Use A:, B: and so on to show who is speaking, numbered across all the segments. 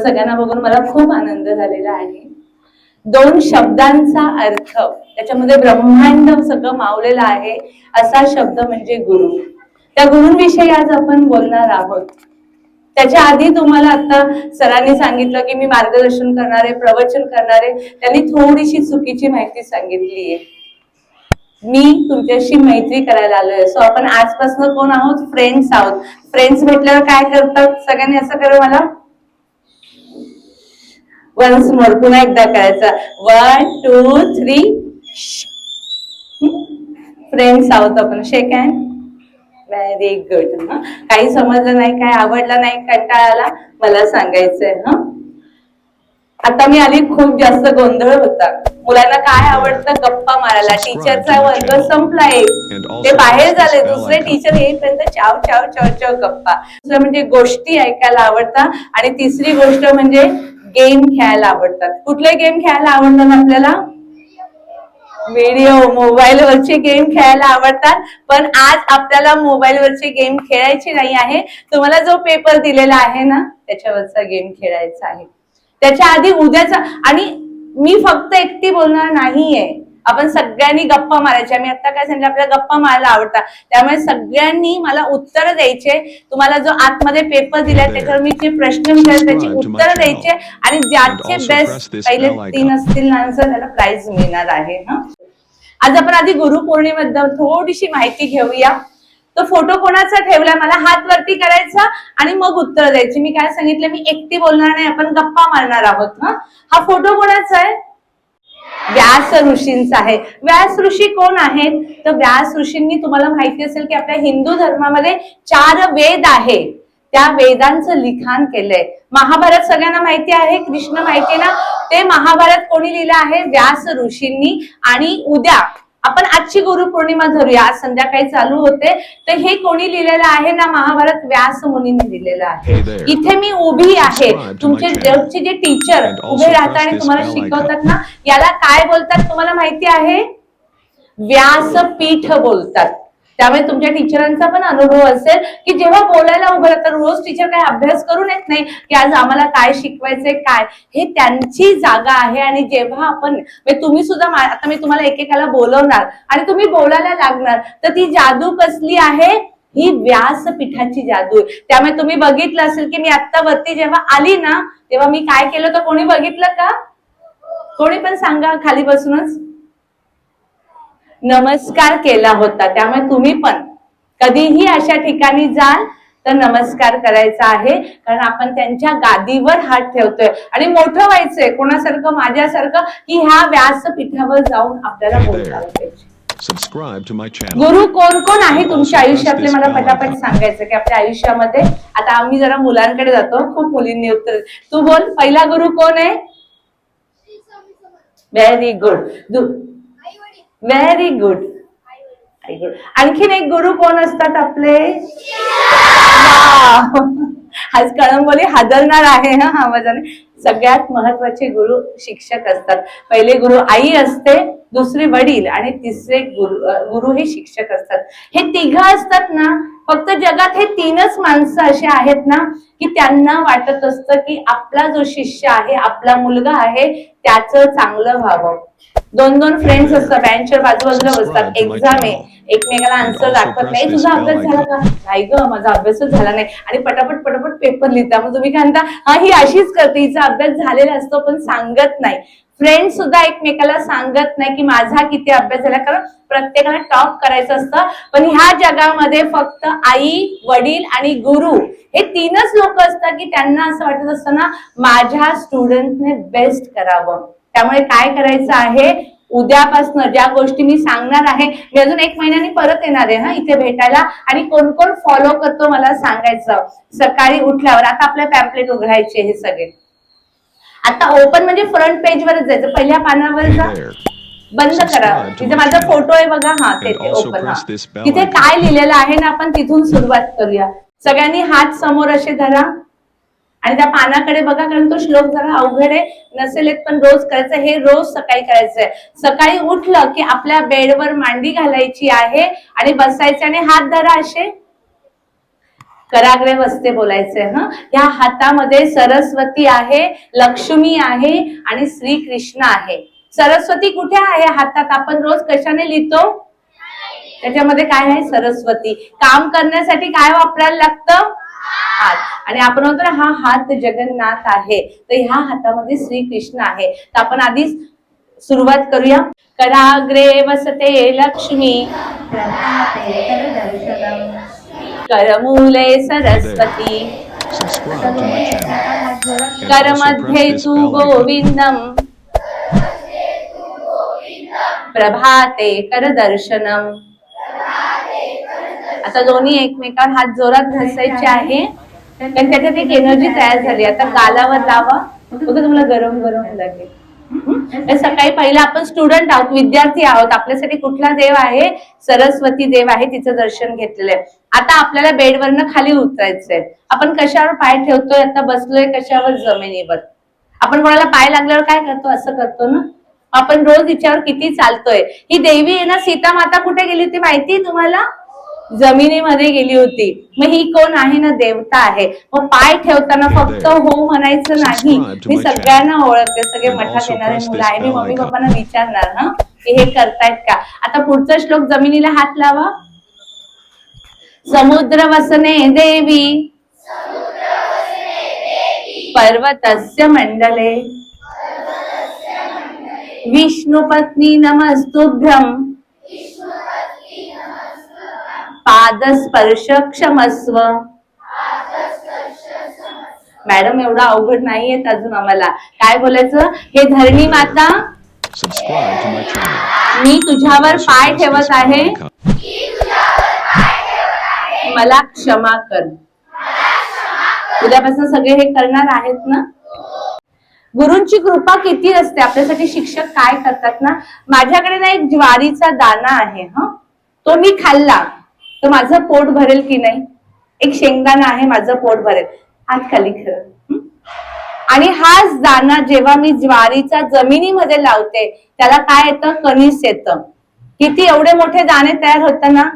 A: सगळ्यांना बघून मला खूप आनंद झालेला आहे. दोन शब्दांचा अर्थ त्याच्यामध्ये ब्रह्मांड सगळं मावलेलं आहे असा शब्द म्हणजे गुरु. त्या गुरुंविषयी आज आपण बोलणार आहोत. त्याच्या आधी तुम्हाला आता सरांनी सांगितलं की मी मार्गदर्शन करणारे प्रवचन करणारे त्यांनी थोडीशी चुकीची माहिती सांगितली आहे. मी तुमच्याशी मैत्री करायला आलोय. सो आपण आजपासून कोण आहोत? फ्रेंड्स आहोत. फ्रेंड्स भेटल्यावर काय करतात? सगळ्यांनी असं करू मला. वन्स मोर पुन्हा एकदा करायचं. वन टू थ्री फ्रेंड्स आहोत आपण. शेक हँड व्हेरी गुड काही समजलं नाही काय आवडलं नाही कंटाळा आला मला सांगायचंय हा. आता मी आली खूप जास्त गोंधळ होता. मुलांना काय आवडतं? गप्पा मारायला. टीचरचा वर्ग संपलाय. ते बाहेर झाले. दुसरे टीचर येईपर्यंत चाव चाव चाव चाव गप्पा. दुसरं म्हणजे गोष्टी ऐकायला आवडतात. आणि तिसरी गोष्ट म्हणजे गेम खेळायला आवडतात. कुठले गेम खेळायला आवडतात आपल्याला? व्हिडिओ मोबाईल वरचे गेम खेळायला आवडतात. पण आज आपल्याला मोबाईल वरचे गेम खेळायचे नाही आहे. तुम्हाला जो पेपर दिलेला आहे ना त्याच्यावरचा गेम खेळायचा आहे. त्याच्या आधी उद्याचा आणि मी फक्त एकटी बोलणार नाहीये. आपण सगळ्यांनी गप्पा मारायच्या. मी आता काय सांगितलं आपल्याला गप्पा मारायला आवडतात. त्यामुळे सगळ्यांनी मला उत्तर द्यायचे. तुम्हाला जो आतमध्ये पेपर दिलाय त्याच्यावर मी जे प्रश्न विचारले त्याची उत्तर द्यायचे आणि ज्याचे बेस्ट पहिले तीन असतील ना त्याला प्राइज मिळणार आहे हा? आज आपण आधी गुरुपौर्णिमेबद्दल थोडीशी माहिती घेऊया. तो फोटो कोणाचा ठेवलाय? मला हात वरती करायचा आणि मग उत्तर द्यायची. मी काय सांगितलं? मी एकटी बोलणार नाही आपण गप्पा मारणार आहोत हा? फोटो कोणाचा आहे? व्यास ऋषींचा आहे. व्यास ऋषी कोण आहेत? तर व्यास ऋषींनी तुम्हाला माहिती असेल की आपल्या हिंदू धर्मामध्ये चार वेद आहे त्या वेदांचं लिखाण केलंय. महाभारत सगळ्यांना माहिती आहे कृष्ण माहिती आहे ना? ते महाभारत कोणी लिहिलं आहे? व्यास ऋषींनी. आणि उद्या आपण आजची गुरुपौर्णिमा धरूया. आज संध्याकाळी चालू होते. तर हे कोणी लिहिलेलं आहे ना महाभारत व्यास मुनींनी लिहिलेलं आहे. इथे मी उभी आहे. तुमचे. जगचे जे टीचर उभे राहतात आणि तुम्हाला. शिकवतात ना याला काय बोलतात? तुम्हाला माहिती आहे? व्यासपीठ बोलतात. त्यामुळे तुमच्या टीचरांचा पण अनुभव असेल की जेव्हा बोलायला उभं राहतात रोज टीचर काय अभ्यास करून येत नाही की आज आम्हाला काय शिकवायचंय काय हे त्यांची जागा आहे. आणि जेव्हा आपण म्हणजे तुम्ही सुद्धा आता मी तुम्हाला एकेकाला बोलवणार आणि तुम्ही बोलायला लागणार तर ती जादू कसली आहे? ही व्यासपीठाची जादू आहे. त्यामुळे तुम्ही बघितलं असेल की मी आत्ता वरती जेव्हा आली ना तेव्हा मी काय केलं तर कोणी बघितलं का? कोणी पण सांगा खाली बसूनच. नमस्कार केला होता. त्यामुळे तुम्ही पण कधीही अशा ठिकाणी जाल तर नमस्कार करायचा आहे. कारण आपण त्यांच्या गादीवर हात ठेवतोय. आणि मोठं व्हायचंय. कोणासारखं माझ्यासारखं की ह्या व्यासपीठावर जाऊन आपल्याला बोलता पाहिजे. गुरु कोण कोण आहे तुमच्या आयुष्यातले? मला पटापट सांगायचं की आपल्या आयुष्यामध्ये. आता आम्ही जरा मुलांकडे जातो. खूप मुलींनी उत्तर तू बोल. पहिला गुरु कोण आहे? व्हेरी गुड व्हेरी गुड आणखीन एक गुरु कोण असतात आपले? आज कळंबोली हादरणार आहे हा आवाजाने. सगळ्यात महत्त्वाचे गुरु शिक्षक असतात. पहिले गुरु आई असते दुसरे वडील आणि तिसरे गुरु गुरु हे शिक्षक असतात. हे तिघ असतात ना फक्त जगात हे तीनच माणसं असे आहेत ना की त्यांना वाटत असतं की आपला जो शिष्य आहे आपला मुलगा आहे त्याचं चांगलं व्हावं. दोन दोन फ्रेंड्स असतात बँचवर बाजूबाजूला बसतात. एक्झाम आहे. एकमेकाला आन्सर दाखवत नाही. तुझा अभ्यास झाला का? नाही ग माझा अभ्यासच झाला नाही. आणि पटापट पटापट पेपर लिहिता. मग तुम्ही काय म्हणता हा ही अशीच करते. हिचा अभ्यास झालेला असतो पण सांगत नाही. फ्रेंड सुद्धा एकमेकाला सांगत नाही की माझा किती अभ्यास झाला. कारण प्रत्येकाला टॉप करायचं असतं. पण ह्या जगामध्ये फक्त आई वडील आणि गुरु हे तीनच लोक असतात की त्यांना असं वाटत असतं ना माझ्या स्टुडंटने बेस्ट करावं. त्यामुळे काय करायचं आहे? उद्यापासून ज्या गोष्टी मी सांगणार आहे मी अजून एक महिन्याने परत येणार आहे हा इथे भेटायला. आणि कोण कोण फॉलो करतो मला सांगायचं. सकाळी उठल्यावर आता आपल्या पॅम्पलेट उघडायचे हे सगळे. आता ओपन म्हणजे फ्रंट पेज वरच जायचं. पहिल्या पानावर जा. बंद करा. तिथे माझा. फोटो आहे बघा. हा ते
B: And also
A: ओपन तिथे. काय लिहिलेलं आहे ना आपण तिथून सुरुवात करूया. सगळ्यांनी हात समोर असे धरा. आणि त्या पानाकडे बघा कारण तो श्लोक जरा अवघड आहे. नसेल येत पण रोज करायचं हे रोज सकाळी करायचंय. सकाळी उठलं की आपल्या बेडवर मांडी घालायची आहे आणि बसायचे आणि हात धरा असे. कराग्रे वस्ते बोलायचे हा? या हातामध्ये सरस्वती आहे लक्ष्मी आहे आणि श्रीकृष्ण आहे. सरस्वती कुठे आहे हातात? आपण रोज कशाने लिहितो? त्याच्यामध्ये काय आहे? सरस्वती. काम करण्यासाठी काय वापरायला लागतं? हात. आणि आपण म्हणतो ना हा हात जगन्नाथ आहे. तर ह्या हातामध्ये श्रीकृष्ण आहे. तर आपण आधीच सुरुवात करूया. कराग्रे वसते लक्ष्मी. करमूले सरस्वती। करमध्ये तु गोविंदम। प्रभाते करदर्शनम। आता दोन्ही एकमेकांवर हात जोरात घासायचे आहे. कारण त्याच्यात एक एनर्जी तयार झाली. आता गालावर लावा. बघा तुम्हाला गरम गरम लागेल तर सकाळी पहिला आपण स्टुडंट आहोत विद्यार्थी आहोत. आपल्यासाठी कुठला देव आहे? सरस्वती देव आहे तिचं दर्शन घेतलेलं आहे. आता आपल्याला बेडवरनं खाली उतरायचंय. आपण कशावर पाय ठेवतोय? आता बसलोय कशावर? जमिनीवर. आपण कोणाला पाय लागल्यावर काय करतो? असं करतो ना? आपण रोज तिच्यावर किती चालतोय? ही देवी आहे ना सीता माता कुठे गेली होती माहिती तुम्हाला? जमिनीमध्ये गेली होती. मग ही कोण आहे ना देवता आहे. मग पाय ठेवताना फक्त हो म्हणायचं नाही. मी सगळ्यांना ओळखते. सगळे मठात येणारे मुलं आहे. मी मम्मी पप्पांना विचारणार ना की हे करतायत का? आता पुढचा श्लोक जमिनीला हात लावा. समुद्र वसने देवी. पर्वतस्य मंडले. विष्णुपत्नी नमस्तुभ्यम. पादस्पर्श क्षमस्व मॅडम एवढा अवघड नाहीयेत अजून आम्हाला. काय बोलायचं? हे धरणी माता. मी तुझ्यावर पाय ठेवत आहे. मला क्षमा कर. उद्यापासून सगळे हे करणार आहेत ना? गुरूंची कृपा किती असते? आपल्यासाठी शिक्षक काय करतात ना? माझ्याकडे ना एक ज्वारीचा दाना आहे हा? तो मी खाल्ला. तर माझं पोट भरेल की नाही? एक शेंगदाणा आहे माझं पोट भरेल. हात खाली खरं? आणि हाच दाना जेव्हा मी ज्वारीचा जमिनीमध्ये लावते त्याला काय येतं? कणीस येतं. किती एवढे मोठे दाणे तयार होतात ना?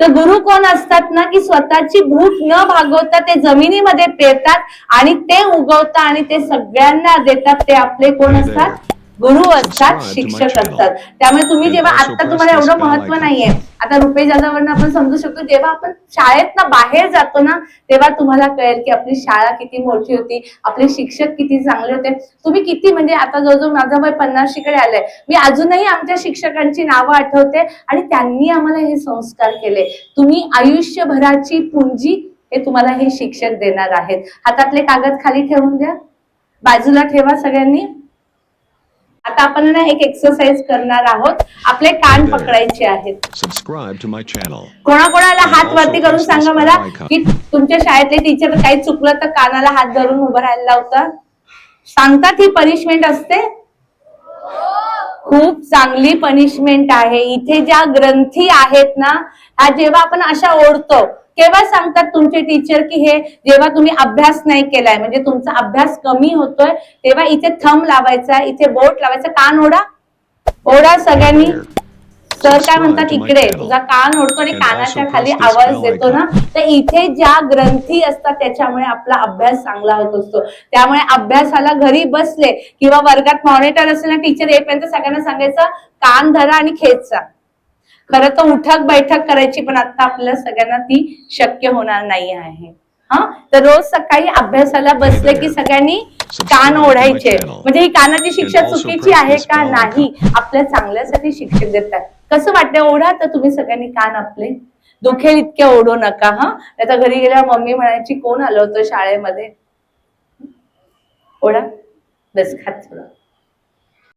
A: तर गुरु कोण असतात ना की स्वतःची भूक न भागवता ते जमिनीमध्ये पेरतात आणि ते उगवतात आणि ते सगळ्यांना देतात. ते आपले कोण असतात? गुरु असतात शिक्षक असतात. त्यामुळे तुम्ही जेव्हा आता तुम्हाला एवढं महत्त्व नाहीये आता रुपये जाधवरनं आपण समजू शकतो जेव्हा आपण शाळेत ना बाहेर जातो ना तेव्हा तुम्हाला कळेल की आपली शाळा किती मोठी होती आपले शिक्षक किती चांगले होते. तुम्ही किती म्हणजे आता जो जो माझं वय पन्नाशीकडे आलंय. मी अजूनही आमच्या शिक्षकांची नावं आठवते आणि त्यांनी आम्हाला हे संस्कार केले. तुम्ही आयुष्यभराची पुंजी हे तुम्हाला हे शिक्षक देणार आहेत. हातातले कागद खाली ठेवून द्या. बाजूला ठेवा सगळ्यांनी. आता आपण ना एक एक्सरसाइज करणार आहोत. आपले कान पकडायचे आहेत. कोणाकोणाला हात वरती करून सांगा मला की तुमच्या शाळेतले टीचर काही चुकलं तर कानाला हात धरून उभं राहायला लावतात? सांगतात ही पनिशमेंट असते? खूप चांगली पनिशमेंट आहे. इथे ज्या ग्रंथी आहेत ना ह्या जेव्हा आपण अशा ओढतो केव्हा सांगतात तुमचे टीचर की हे जेव्हा तुम्ही अभ्यास नाही केलाय म्हणजे तुमचा अभ्यास कमी होतोय तेव्हा इथे थंब लावायचा इथे बोट लावायचा. कान ओढा. ओढा सगळ्यांनी. सर काय म्हणतात? इकडे. तुझा कान ओढतो आणि कानाच्या खाली आवाज देतो ना. तर इथे ज्या ग्रंथी असतात त्याच्यामुळे आपला अभ्यास चांगला होत असतो. त्यामुळे अभ्यासाला घरी बसले किंवा वर्गात मॉनिटर असेल ना टीचर येईपर्यंत सगळ्यांना सांगायचं कान धरा आणि खेचा. खरं तर उठक बैठक करायची पण आता आपल्या सगळ्यांना ती शक्य होणार नाही आहे. हा? तर रोज सकाळी अभ्यासाला बसले की सगळ्यांनी कान ओढायचे. म्हणजे ही कानाची शिक्षा चुकीची आहे का नाही? आपल्या चांगल्यासाठी शिक्षक देतात. कसं वाटतं ओढा तर तुम्ही सगळ्यांनी कान आपले. दुखेल इतके ओढू नका हा? आता घरी गेल्यावर मम्मी म्हणायची कोण आलं होतं शाळेमध्ये? ओढा. बस खात थोडं